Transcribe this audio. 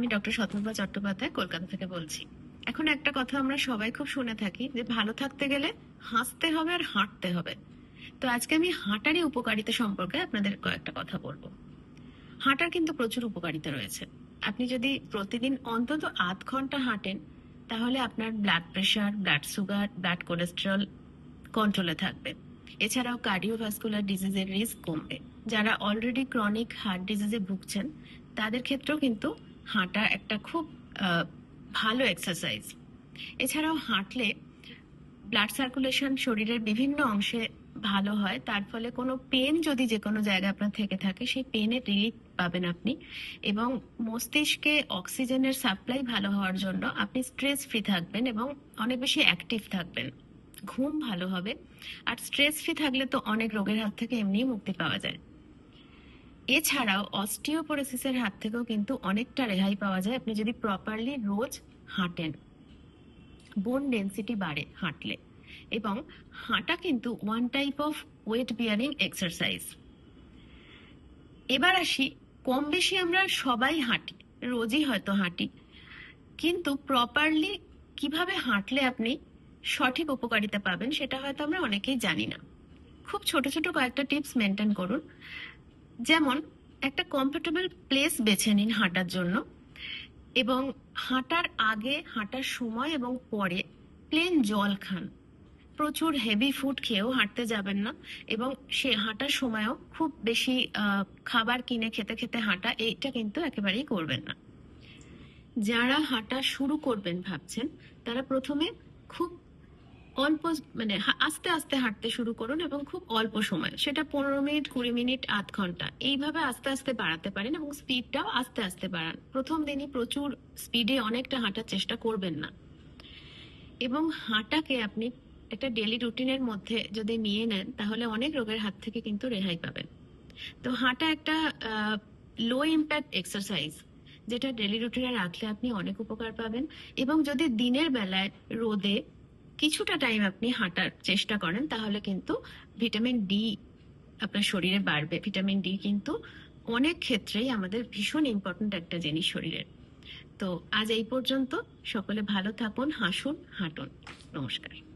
আমি ডক্টর শতনুপা চট্টোপাধ্যায় কলকাতা থেকে বলছি। এখন একটা কথা আমরা সবাই খুব শুনে থাকি যে ভালো থাকতে গেলে হাসতে হবে আর হাঁটতে হবে। তো আজকে আমি হাঁটারই উপকারিতা সম্পর্কে আপনাদের কয়েকটা কথা বলব। হাঁটার কিন্তু প্রচুর উপকারিতা রয়েছে। আপনি যদি প্রতিদিন অন্তত আধ ঘণ্টা হাঁটেন, তাহলে আপনার blood pressure blood sugar blood cholesterol কন্ট্রোলে থাকবে। এছাড়াও কার্ডিওভাস্কুলার ডিজিজের রিস্ক কমবে। যারা অলরেডি ক্রনিক হার্ট ডিজিজে ভুগছেন, তাদের ক্ষেত্রেও কিন্তু হাঁটা একটা খুব ভালো এক্সারসাইজ এছাড়াও হাঁটলে ব্লাড সার্কুলেশন শরীরের বিভিন্ন অংশে ভালো হয়, তার ফলে কোনো পেন যদি যে কোনো জায়গায় আপনার থেকে থাকে, সেই পেনের রিলিফ পাবেন আপনি। এবং মস্তিষ্কে অক্সিজেনের সাপ্লাই ভালো হওয়ার জন্য আপনি স্ট্রেস ফ্রি থাকবেন এবং অনেক বেশি অ্যাক্টিভ থাকবেন। ঘুম ভালো হবে। আর স্ট্রেস ফ্রি থাকলে তো অনেক রোগের হাত থেকে এমনিই মুক্তি পাওয়া যায়। এছাড়াও অস্টিওপোরোসিসের হাত থেকেও কিন্তু অনেকটা রেহাই পাওয়া যায় আপনি যদি প্রপারলি রোজ হাঁটেন। বোন ডেন্সিটি বাড়ে হাঁটলে। এবং হাঁটা কিন্তু one type of weight bearing exercise এবার আসি, কম বেশি আমরা সবাই হাঁটি, রোজই হয়তো হাঁটি। কিন্তু প্রপারলি কীভাবে হাঁটলে আপনি সঠিক উপকারিতা পাবেন সেটা হয়তো আমরা অনেকেই জানি না। খুব ছোট ছোট কয়েকটা টিপস মেনটেন করুন। যেমন, একটা কমফোর্টেবল প্লেস বেছে নিন হাঁটার জন্য এবং হাঁটার আগে, হাঁটার সময় এবং পরে প্লেন জল খান। প্রচুর হেভি ফুড খেয়েও হাঁটতে যাবেন না এবং সে হাঁটার সময়ও খুব বেশি খাবার কিনে খেতে খেতে হাঁটা, এইটা কিন্তু একেবারেই করবেন না। যারা হাঁটা শুরু করবেন ভাবছেন, তারা প্রথমে খুব অল্প মানে আস্তে আস্তে হাঁটতে শুরু করুন এবং খুব অল্প সময়, সেটা পনেরো মিনিট, কুড়ি মিনিট, আধ ঘণ্টা, এইভাবে আস্তে আস্তে বাড়াতে পারেন এবং স্পিডটাও আস্তে আস্তে বাড়ান। প্রথম দিনই প্রচুর স্পিডে অনেকটা হাঁটার চেষ্টা করবেন না। এবং হাঁটাকে আপনি একটা ডেলি রুটিনের মধ্যে যদি নিয়ে নেন, তাহলে অনেক রোগের হাত থেকে কিন্তু রেহাই পাবেন। তো হাঁটা একটা লো ইম্প্যাক্ট এক্সারসাইজ যেটা ডেলি রুটিনে রাখলে আপনি অনেক উপকার পাবেন। এবং যদি দিনের বেলায় রোদে কিছুটা টাইম আপনি হাঁটার চেষ্টা করেন, তাহলে কিন্তু ভিটামিন ডি আপনার শরীরে বাড়বে। ভিটামিন ডি কিন্তু অনেক ক্ষেত্রেই আমাদের ভীষণ ইম্পর্টেন্ট একটা জিনিস শরীরের। তো আজ এই পর্যন্ত। সকলে ভালো থাকুন, হাসুন, হাঁটুন। নমস্কার।